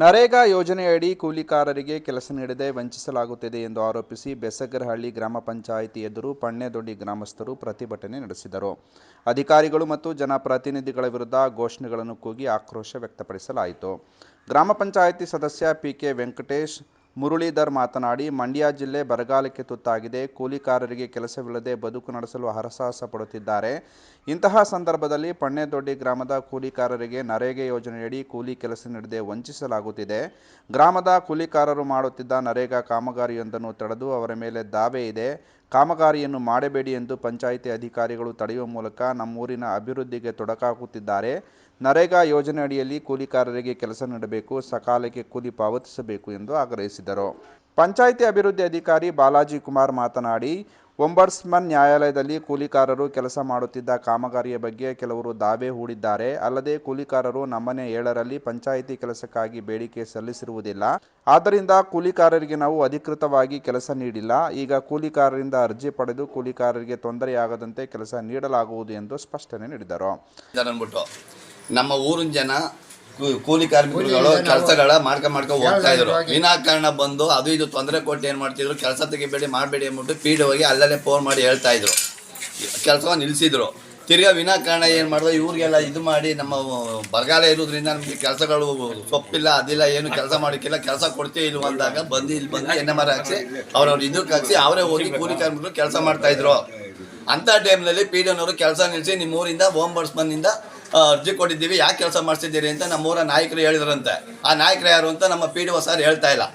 ನರೇಗಾ ಯೋಜನೆಯಡಿ ಕೂಲಿಕಾರರಿಗೆ ಕೆಲಸ ನೀಡದೆ ವಂಚಿಸಲಾಗುತ್ತಿದೆ ಎಂದು ಆರೋಪಿಸಿ ಬೆಸಗರಹಳ್ಳಿ ಗ್ರಾಮ ಪಂಚಾಯಿತಿ ಎದುರು ಪಣ್ಣೆದೊಡ್ಡಿ ಗ್ರಾಮಸ್ಥರು ಪ್ರತಿಭಟನೆ ನಡೆಸಿದರು. ಅಧಿಕಾರಿಗಳು ಮತ್ತು ಜನಪ್ರತಿನಿಧಿಗಳ ವಿರುದ್ಧ ಘೋಷಣೆಗಳನ್ನು ಕೂಗಿ ಆಕ್ರೋಶ ವ್ಯಕ್ತಪಡಿಸಲಾಯಿತು. ಗ್ರಾಮ ಪಂಚಾಯಿತಿ ಸದಸ್ಯ ಪಿಕೆ ವೆಂಕಟೇಶ್ ಮುರಳೀಧರ್ ಮಾತನಾಡಿ, ಮಂಡ್ಯ ಜಿಲ್ಲೆ ಬರಗಾಲಕ್ಕೆ ತುತ್ತಾಗಿದೆ. ಕೂಲಿಕಾರರಿಗೆ ಕೆಲಸವಿಲ್ಲದೆ ಬದುಕು ನಡೆಸಲು ಹರಸಾಹಸ ಪಡುತ್ತಿದ್ದಾರೆ. ಇಂತಹ ಸಂದರ್ಭದಲ್ಲಿ ಪಣ್ಣೆದೊಡ್ಡಿ ಗ್ರಾಮದ ಕೂಲಿಕಾರರಿಗೆ ನರೇಗೆ ಯೋಜನೆಯಡಿ ಕೂಲಿ ಕೆಲಸ ನೀಡದೆ ವಂಚಿಸಲಾಗುತ್ತಿದೆ. ಗ್ರಾಮದ ಕೂಲಿಕಾರರು ಮಾಡುತ್ತಿದ್ದ ನರೇಗಾ ಕಾಮಗಾರಿಯೊಂದನ್ನು ತಡೆದು ಅವರ ಮೇಲೆ ದಾವೆ ಇದೆ. ಕಾಮಗಾರಿಯನ್ನು ಮಾಡಬೇಡಿ ಎಂದು ಪಂಚಾಯಿತಿ ಅಧಿಕಾರಿಗಳು ತಡೆಯುವ ಮೂಲಕ ನಮ್ಮೂರಿನ ಅಭಿವೃದ್ಧಿಗೆ ತೊಡಕಾಗುತ್ತಿದ್ದಾರೆ. ನರೇಗಾ ಯೋಜನೆ ಅಡಿಯಲ್ಲಿ ಕೂಲಿಕಾರರಿಗೆ ಕೆಲಸ ನೀಡಬೇಕು, ಸಕಾಲಕ್ಕೆ ಕೂಲಿ ಪಾವತಿಸಬೇಕು ಎಂದು ಆಗ್ರಹಿಸಿದರು. ಪಂಚಾಯಿತಿ ಅಭಿವೃದ್ಧಿ ಅಧಿಕಾರಿ ಬಾಲಾಜಿ ಕುಮಾರ್ ಮಾತನಾಡಿ ಒಂಬರ್ಸ್ಮನ್ ನ್ಯಾಯಾಲಯದಲ್ಲಿ ಕೂಲಿಕಾರರು ಕೆಲಸ ಮಾಡುತ್ತಿದ್ದ ಕಾಮಗಾರಿಯ ಬಗ್ಗೆ ಕೆಲವರು ದಾವೆ ಹೂಡಿದ್ದಾರೆ. ಅಲ್ಲದೆ ಕೂಲಿಕಾರರು ನಮ್ಮನೆ ಏಳರಲ್ಲಿ ಪಂಚಾಯಿತಿ ಕೆಲಸಕ್ಕಾಗಿ ಬೇಡಿಕೆ ಸಲ್ಲಿಸಿರುವುದಿಲ್ಲ. ಆದ್ದರಿಂದ ಕೂಲಿಕಾರರಿಗೆ ನಾವು ಅಧಿಕೃತವಾಗಿ ಕೆಲಸ ನೀಡಿಲ್ಲ. ಈಗ ಕೂಲಿಕಾರರಿಂದ ಅರ್ಜಿ ಪಡೆದು ಕೂಲಿಕಾರರಿಗೆ ತೊಂದರೆಯಾಗದಂತೆ ಕೆಲಸ ನೀಡಲಾಗುವುದು ಎಂದು ಸ್ಪಷ್ಟನೆ ನೀಡಿದರು. ನಮ್ಮ ಊರಿನ ಜನ ಕೂಲಿ ಕಾರ್ಮಿಕರುಗಳು ಕೆಲಸಗಳ ಮಾಡ್ಕೊ ಮಾಡ್ಕೊ ಹೋಗ್ತಾ ಇದ್ರು. ವಿನಾಕಾರಣ ಬಂದು ಅದು ಇದು ತೊಂದರೆ ಕೊಟ್ಟು ಏನ್ ಮಾಡ್ತಿದ್ರು ಕೆಲಸ ತೆಗಿಬೇಡಿ ಮಾಡಬೇಡಿ ಅಂದ್ಬಿಟ್ಟು ಪೀಡ್ ಹೋಗಿ ಅಲ್ಲಲ್ಲೇ ಫೋನ್ ಮಾಡಿ ಹೇಳ್ತಾ ಇದ್ರು. ಕೆಲಸ ನಿಲ್ಸಿದ್ರು. ತಿರ್ಗಾ ವಿನಾಕಾರಣ ಏನು ಮಾಡಿದ್ರು ಇವ್ರಿಗೆಲ್ಲ ಇದು ಮಾಡಿ ನಮ್ಮ ಬರಗಾಲ ಇರೋದ್ರಿಂದ ನಮಗೆ ಕೆಲಸಗಳು ಸೊಪ್ಪಿಲ್ಲ ಅದಿಲ್ಲ ಏನು ಕೆಲಸ ಮಾಡೋಕ್ಕಿಲ್ಲ ಕೆಲಸ ಕೊಡ್ತೀವಿ ಇಲ್ಲ ಅಂದಾಗ ಬಂದು ಇಲ್ಲಿ ಬಂದು ಎಣ್ಣೆ ಮರ ಹಾಕ್ಸಿ ಅವ್ರವ್ರ ಇದಕ್ಕೆ ಹಾಕ್ಸಿ ಅವರೇ ಹೋಗಿ ಕೂಲಿ ಕಾರ್ಮಿಕರು ಕೆಲಸ ಮಾಡ್ತಾ ಇದ್ರು. ಅಂತ ಟೈಮ್ನಲ್ಲಿ ಪಿ ಡಿ ಅವರು ಕೆಲಸ ನಿಲ್ಲಿಸಿ ನಿಮ್ಮ ಊರಿಂದ ಹೋಮ್ ಬರ್ಸ್ಮನ್ನಿಂದ ಅರ್ಜಿ ಕೊಟ್ಟಿದ್ದೀವಿ. ಯಾಕೆ ಕೆಲಸ ಮಾಡಿಸಿದ್ದೀರಿ ಅಂತ ನಮ್ಮ ಊರ ನಾಯಕರು ಹೇಳಿದ್ರಂತೆ. ಆ ನಾಯಕರು ಯಾರು ಅಂತ ನಮ್ಮ ಪಿ ಡಿ ಸರ್ ಹೇಳ್ತಾ ಇಲ್ಲ.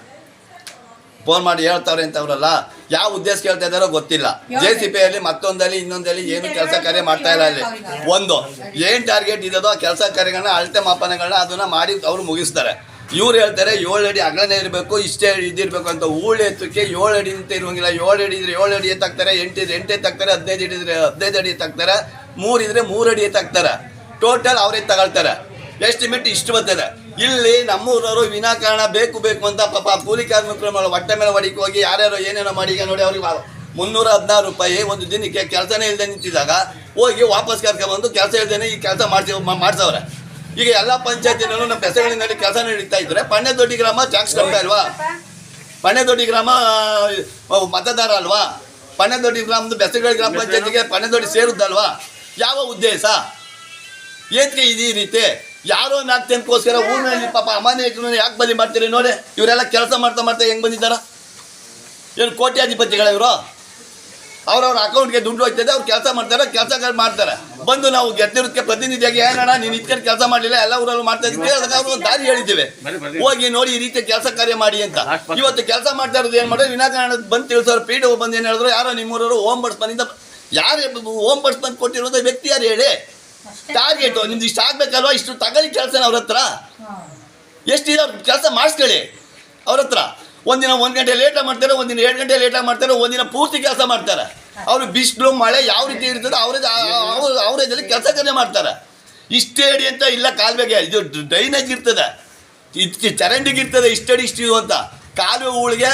ಫೋನ್ ಮಾಡಿ ಹೇಳ್ತಾರೆ ಅಂತ ಅವರಲ್ಲ ಯಾವ ಉದ್ದೇಶ ಕೇಳ್ತಾ ಇದ್ದಾರೋ ಗೊತ್ತಿಲ್ಲ. ಜೆ ಸಿ ಪಿ ಅಲ್ಲಿ ಮತ್ತೊಂದಲ್ಲಿ, ಇನ್ನೊಂದಲ್ಲಿ ಏನು ಕೆಲಸ ಕಾರ್ಯ ಮಾಡ್ತಾ ಇಲ್ಲ ಅಲ್ಲಿ. ಒಂದು, ಏನ್ ಟಾರ್ಗೆಟ್ ಇದೋ ಕೆಲಸ ಕಾರ್ಯಗಳನ್ನ, ಅಳತೆ ಮಾಪನಗಳನ್ನ ಅದನ್ನ ಮಾಡಿ ಅವರು ಮುಗಿಸ್ತಾರೆ. ಇವ್ರು ಹೇಳ್ತಾರೆ ಏಳು ಅಡಿ ಅಗಲನೇ ಇರಬೇಕು, ಇಷ್ಟೇ ಇದಿರಬೇಕು ಅಂತ. ಊಳು ಎತ್ತಕ್ಕೆ ಏಳು ಅಡಿ ಅಂತ ಇರುವಂಗಿಲ್ಲ. ಏಳು ಅಡಿ ಇದ್ರೆ ಏಳು ಅಡಿ ಎತ್ತಾಕ್ತಾರೆ ಎಂಟು ಇದ್ರೆ ಎಂಟು ಎತ್ತಾಕ್ತಾರೆ ಹದಿನೈದು ಇದ್ರೆ ಹದಿನೈದು ಅಡಿ ಎತ್ತಾಕ್ತಾರೆ ಮೂರು ಇದ್ರೆ ಮೂರು ಅಡಿ ಎತ್ತಾಕ್ತಾರೆ ಟೋಟಲ್ ಅವರೇ ತಗೊಳ್ತಾರೆ. ಎಸ್ಟಿಮೇಟ್ ಇಷ್ಟು ಬರ್ತದೆ. ಇಲ್ಲಿ ನಮ್ಮೂರವರು ವಿನಾಕಾರಣ ಬೇಕು ಬೇಕು ಅಂತ ಪಾಪ ಕೂಲಿ ಕಾರ್ಮಿಕರು ಮೇಲೆ, ಹೊಟ್ಟೆ ಮೇಲೆ ಹೊಡಿಕೆ ಹೋಗಿ ಯಾರ್ಯಾರೋ ಏನೇನೋ ಮಾಡಿ, ಈಗ ನೋಡಿ ಅವ್ರಿಗೆ ಮುನ್ನೂರ ಹದಿನಾರು ರೂಪಾಯಿ ಒಂದು ದಿನಕ್ಕೆ ಕೆಲಸನೇ ಇಲ್ಲದೆ ನಿಂತಿದ್ದಾಗ ಹೋಗಿ ವಾಪಸ್ ಕರ್ಕೊಂಡ್ಬಂದು ಕೆಲಸ ಇಲ್ದೇನೆ ಈ ಕೆಲಸ ಮಾಡ್ಸಿ, ಮಾಡ್ಸವ್ರೆ. ಈಗ ಎಲ್ಲ ಪಂಚಾಯತಿನಲ್ಲೂ ನಮ್ಮ ಬೆಸಗಳಿನಲ್ಲಿ ಕೆಲಸ ನಡೀತಾ ಇದ್ರೆ ಪಣ್ಣೆದೊಡ್ಡಿ ಗ್ರಾಮ ಟ್ಯಾಕ್ಸ್ ಇಲ್ವಾ? ಅಲ್ವಾ ಪಣ್ಣೆದೊಡ್ಡಿ ಗ್ರಾಮ ಮತದಾರ ಅಲ್ವಾ? ಪಣ್ಣೆದೊಡ್ಡಿ ಗ್ರಾಮದ ಬೆಸಗಳ ಗ್ರಾಮ ಪಂಚಾಯತಿಗೆ ಪಣ್ಣೆದೊಡ್ಡಿ ಸೇರುದಲ್ವಾ ಯಾವ ಉದ್ದೇಶ? ಏನ್ಕೆ ಇದೀ ರೀತಿ? ಯಾರೋ ನಾಲ್ಕು ಜನಕ್ಕೋಸ್ಕರ ಊರಿನಲ್ಲಿ ಪಾಪ ಅಮಾನ್ಯ ಯಾಕೆ ಬಲಿ ಮಾಡ್ತೀರಿ ನೋಡಿ? ಇವರೆಲ್ಲ ಕೆಲಸ ಮಾಡ್ತಾ ಮಾಡ್ತಾ ಹೆಂಗ್ ಬಂದಿದ್ದಾರ? ಏನು ಕೋಟ್ಯಾಧಿಪತಿಗಳ ಇವರು? ಅವ್ರವ್ರ ಅಕೌಂಟ್ಗೆ ದುಡ್ಡು ಹೋಗ್ತದೆ ಅವ್ರು ಕೆಲಸ ಮಾಡ್ತಾರೆ ಕೆಲಸ ಮಾಡ್ತಾರೆ. ಬಂದು ನಾವು ಗೆದ್ದಿರೋದಕ್ಕೆ ಪ್ರತಿನಿಧಿಯಾಗಿ ಏನಣ್ಣ ನೀನು ಇಟ್ಕೊಂಡು ಕೆಲಸ ಮಾಡಲಿಲ್ಲ ಎಲ್ಲ ಊರಲ್ಲೂ ಮಾಡ್ತಾ ಇದ್ದೀವಿ ಅದಕ್ಕೆ ಅವ್ರು ಒಂದು ದಾರಿ ಹೇಳಿದ್ದೇವೆ. ಹೋಗಿ ನೋಡಿ ಈ ರೀತಿ ಕೆಲಸ ಕಾರ್ಯ ಮಾಡಿ ಅಂತ. ಇವತ್ತು ಕೆಲಸ ಮಾಡ್ತಾ ಇರೋದು ಏನು ಮಾಡೋದು ವಿನಾಕಾರಣ ಬಂದು ತಿಳಿಸೋರು ಪಿ ಡಿ ಬಂದು ಏನು ಹೇಳಿದ್ರು ಯಾರೋ ನಿಮ್ಮೂರವರು ಓಮ್ ಬಡ್ಸ್ಮನಿಂದ ಯಾರು ಓಮ್ ಬಡ್ಸ್ಮನ್ ಕೊಟ್ಟಿರೋದು ವ್ಯಕ್ತಿ ಯಾರು ಹೇಳಿ? ಟಾರ್ಗೆಟು ನಿಮ್ದು ಇಷ್ಟು ಆಗ್ಬೇಕಲ್ವಾ? ಇಷ್ಟು ತಗೊಳ್ಳಿ ಕೆಲಸ ಅವ್ರ ಹತ್ರ. ಎಷ್ಟಿದೆ ಕೆಲಸ ಮಾಡಿಸ್ಕೊಳ್ಳಿ. ಅವ್ರ ಹತ್ರ. ಒಂದಿನ ಒಂದು ಗಂಟೆ ಲೇಟಾಗಿ ಮಾಡ್ತಾರೆ, ಒಂದಿನ ಎರಡು ಗಂಟೆ ಲೇಟಾಗಿ ಮಾಡ್ತಾರೆ, ಒಂದಿನ ಪೂರ್ತಿ ಕೆಲಸ ಮಾಡ್ತಾರೆ. ಅವರು ಬಿಸಿಲು, ಮಳೆ ಯಾವ ರೀತಿ ಇರ್ತದೆ ಅವರೇ ಅವ್ರ ಅವರೇಜಲ್ಲಿ ಕೆಲಸ ಕಡೆ ಮಾಡ್ತಾರೆ. ಇಷ್ಟೇ ಅಡಿ ಅಂತ ಇಲ್ಲ ಕಾಲುವೆಗೆ ಇದು ಡ್ರೈನೇಜ್ ಇರ್ತದೆ. ಇದಕ್ಕೆ ಚರಂಡಿಗೆ ಇರ್ತದೆ ಇಷ್ಟಡಿ ಇಷ್ಟು ಇದು ಅಂತ. ಕಾಲುವೆ ಹೂಳಿಗೆ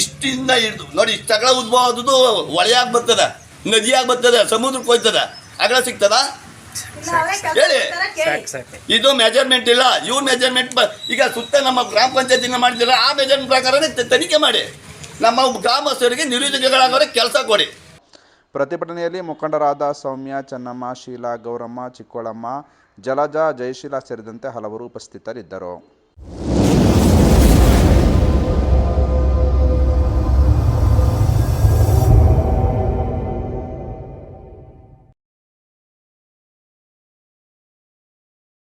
ಇಷ್ಟಿಂದ ಹಿಡಿದು ನೋಡಿ ಇಷ್ಟು ಅಗಲ ಉದ್ಭವ ಆದದ್ದು ಹೊಳೆಯಾಗಿ ಬರ್ತದೆ, ನದಿಯಾಗಿ ಬರ್ತದೆ, ಸಮುದ್ರಕ್ಕೆ ಹೋಯ್ತದೆ ಅಗಲ ಸಿಗ್ತದಾ? ಹೇಳಿ. ಇದು ಮೆಜರ್ಮೆಂಟ್ ಇಲ್ಲ ಇವ್ರ ಮೆಜರ್ಮೆಂಟ್ ಈಗ ಸುತ್ತ ನಮ್ಮ ಗ್ರಾಮ ಪಂಚಾಯತಿನ ಮಾಡಿದಿಲ್ಲ ಆ ಮೆಜರ್ಮೆಂಟ್ ಪ್ರಕಾರನೇ ತನಿಖೆ ಮಾಡಿ. ನಮ್ಮ ಗ್ರಾಮಸ್ಥರಿಗೆ ನಿರುದ್ಯೋಗಿಗಳಾಗೋರೆ ಕೆಲಸ ಕೊಡಿ. ಪ್ರತಿಭಟನೆಯಲ್ಲಿ ಮುಖಂಡರಾದ ಸೌಮ್ಯ ಚೆನ್ನಮ್ಮ ಶೀಲಾ ಗೌರಮ್ಮ ಚಿಕ್ಕೋಳಮ್ಮ ಜಲಜಾ ಜಯಶೀಲ ಸೇರಿದಂತೆ ಹಲವರು ಉಪಸ್ಥಿತರಿದ್ದರು.